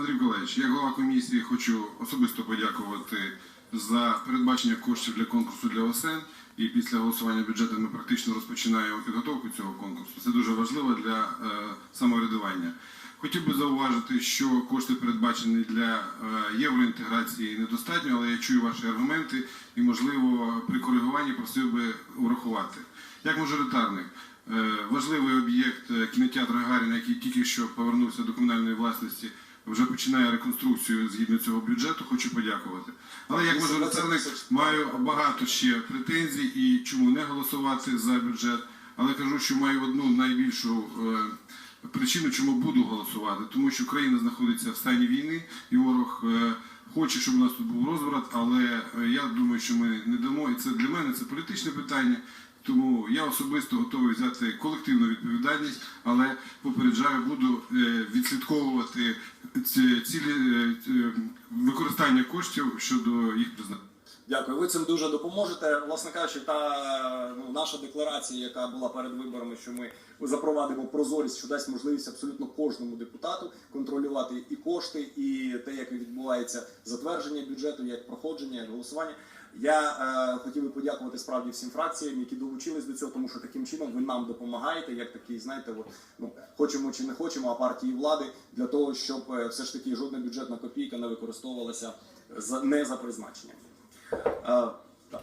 Андрій Миколаївич, як голова комісії хочу особисто подякувати за передбачення коштів для конкурсу для ОСН. І після голосування бюджету ми практично розпочинаємо підготовку цього конкурсу. Це дуже важливо для е, самоврядування. Хотів би зауважити, що кошти передбачені для е, євроінтеграції недостатньо, але я чую ваші аргументи і, можливо, при коригуванні просив би врахувати. Як мажоритарник, е, важливий об'єкт кінотеатру Гагаріна, який тільки що повернувся до комунальної власності, вже починає реконструкцію згідно цього бюджету. Хочу подякувати. Але як мажоритарник маю багато ще претензій і чому не голосувати за бюджет. Але кажу, що маю одну найбільшу е, причину, чому буду голосувати, тому що країна знаходиться в стані війни, і ворог е, хоче, щоб у нас тут був розбрат, але е, я думаю, що ми не дамо. І це для мене це політичне питання. Тому я особисто готовий взяти колективну відповідальність, але попереджаю, буду е, відслідковувати ці цілі е, використання коштів щодо їх призначення. Дякую. Ви цим дуже допоможете. Власне кажучи, та ну, наша декларація, яка була перед виборами, що ми запровадимо прозорість, що дасть можливість абсолютно кожному депутату контролювати і кошти, і те, як відбувається затвердження бюджету, як проходження, як голосування. Я е, хотів би подякувати справді всім фракціям, які долучились до цього, тому що таким чином ви нам допомагаєте, як такий, знаєте, от, ну хочемо чи не хочемо, а партії влади для того, щоб е, все ж таки жодна бюджетна копійка не використовувалася за не за призначенням. Е, так.